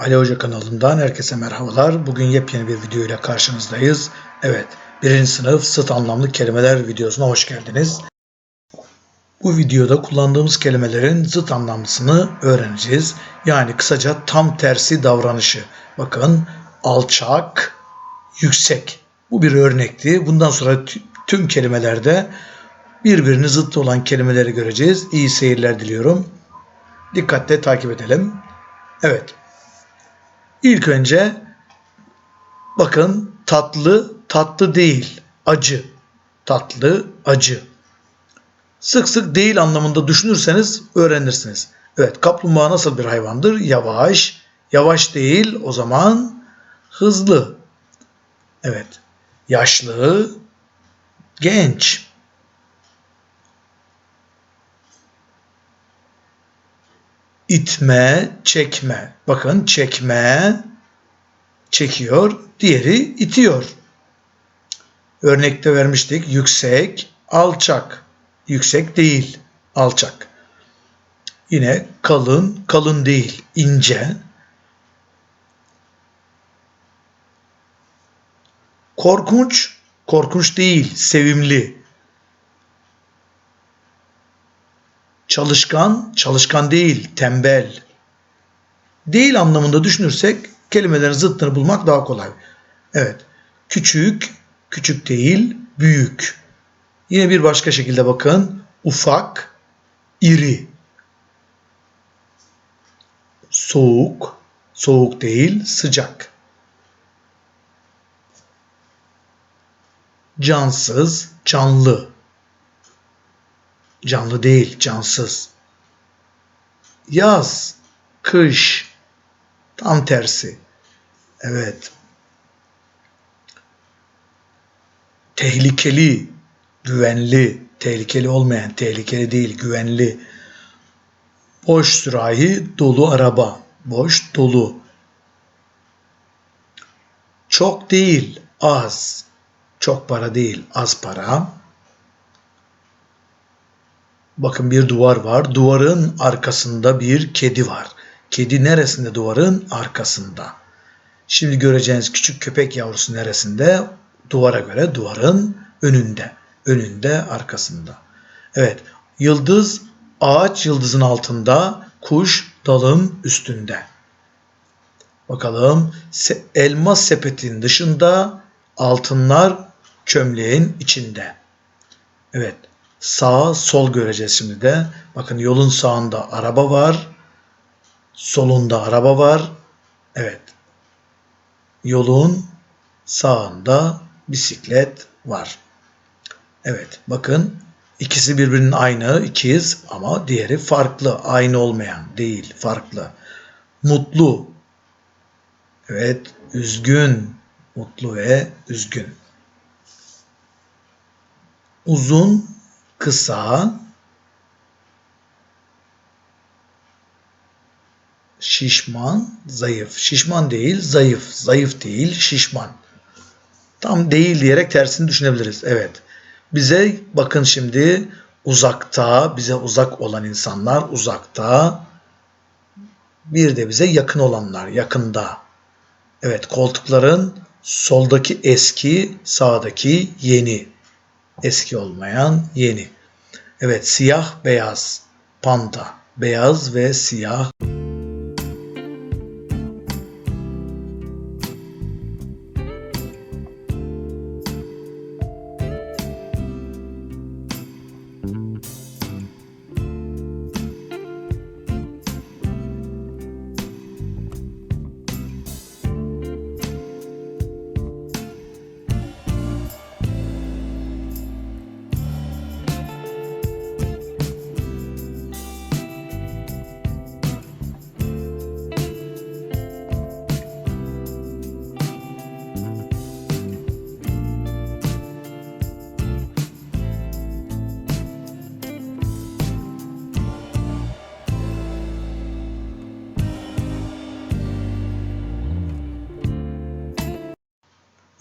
Ali Hoca kanalından herkese merhabalar. Bugün yepyeni bir video ile karşınızdayız. Evet, birinci sınıf sıt anlamlı kelimeler videosuna hoş geldiniz. Bu videoda kullandığımız kelimelerin zıt anlamlısını öğreneceğiz. Yani kısaca tam tersi davranışı. Bakın alçak, yüksek. Bu bir örnekti. Bundan sonra tü- tüm kelimelerde birbirini zıt olan kelimeleri göreceğiz. İyi seyirler diliyorum. Dikkatle takip edelim. Evet. İlk önce bakın tatlı tatlı değil acı tatlı acı sık sık değil anlamında düşünürseniz öğrenirsiniz. Evet kaplumbağa nasıl bir hayvandır? Yavaş yavaş değil o zaman hızlı. Evet yaşlı genç itme, çekme. Bakın çekme, çekiyor, diğeri itiyor. Örnekte vermiştik yüksek, alçak. Yüksek değil, alçak. Yine kalın, kalın değil, ince. Korkunç, korkunç değil, sevimli. Çalışkan, çalışkan değil, tembel. Değil anlamında düşünürsek kelimelerin zıttını bulmak daha kolay. Evet. Küçük, küçük değil, büyük. Yine bir başka şekilde bakın. Ufak, iri. Soğuk, soğuk değil, sıcak. Cansız, canlı. Canlı değil, cansız. Yaz, kış, tam tersi. Evet. Tehlikeli, güvenli, tehlikeli olmayan, tehlikeli değil, güvenli. Boş sürahi, dolu araba. Boş, dolu. Çok değil, az. Çok para değil, az para. Bakın bir duvar var. Duvarın arkasında bir kedi var. Kedi neresinde duvarın? Arkasında. Şimdi göreceğiniz küçük köpek yavrusu neresinde? Duvara göre duvarın önünde. Önünde, arkasında. Evet. Yıldız, ağaç yıldızın altında, kuş dalın üstünde. Bakalım. Elmas sepetin dışında, altınlar çömleğin içinde. Evet. Sağ, sol göreceğiz şimdi de. Bakın yolun sağında araba var. Solunda araba var. Evet. Yolun sağında bisiklet var. Evet. Bakın ikisi birbirinin aynı, ikiz ama diğeri farklı, aynı olmayan değil, farklı. Mutlu. Evet, üzgün. Mutlu ve üzgün. Uzun, kısa, şişman, zayıf. Şişman değil, zayıf. Zayıf değil, şişman. Tam değil diyerek tersini düşünebiliriz. Evet. Bize bakın şimdi uzakta, bize uzak olan insanlar uzakta. Bir de bize yakın olanlar yakında. Evet, koltukların soldaki eski, sağdaki yeni. Eski olmayan yeni. Evet, siyah beyaz. Panda. Beyaz ve siyah.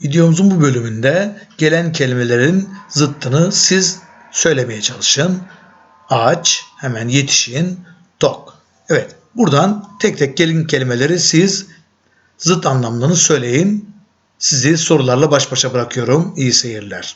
Videomuzun bu bölümünde gelen kelimelerin zıttını siz söylemeye çalışın. Ağaç, hemen yetişin, tok. Evet, Buradan tek tek gelin kelimeleri siz zıt anlamlarını söyleyin. Sizi sorularla baş başa bırakıyorum. İyi seyirler.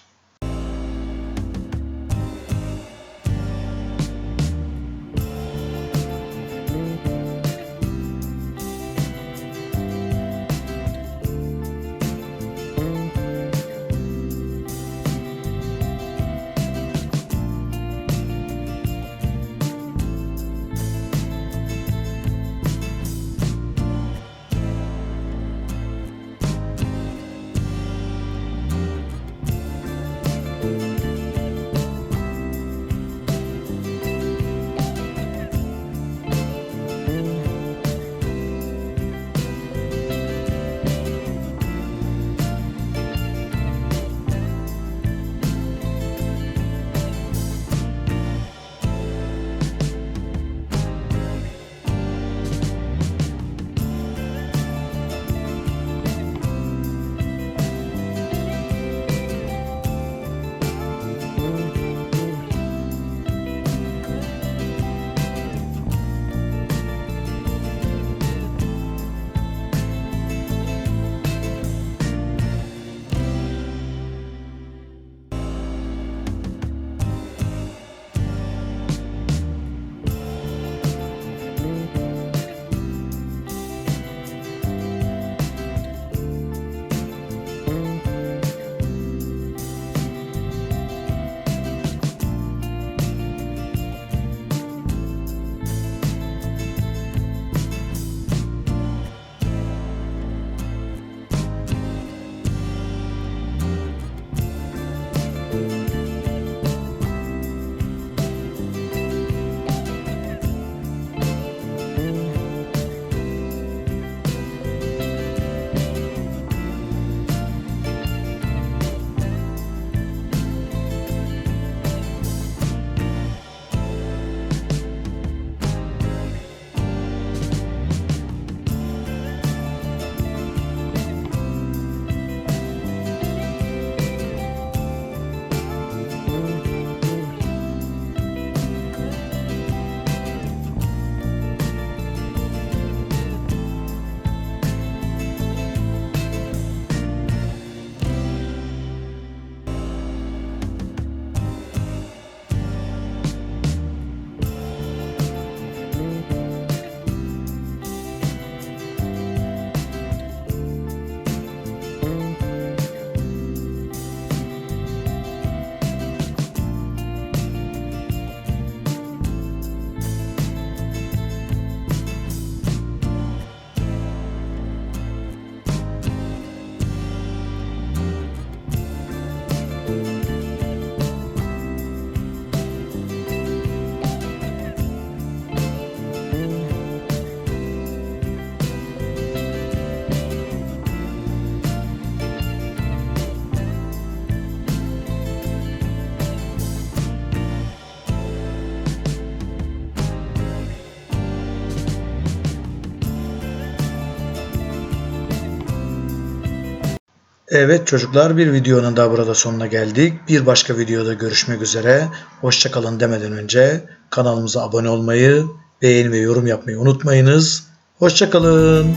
Evet çocuklar bir videonun daha burada sonuna geldik. Bir başka videoda görüşmek üzere. Hoşçakalın demeden önce kanalımıza abone olmayı, beğeni ve yorum yapmayı unutmayınız. Hoşçakalın.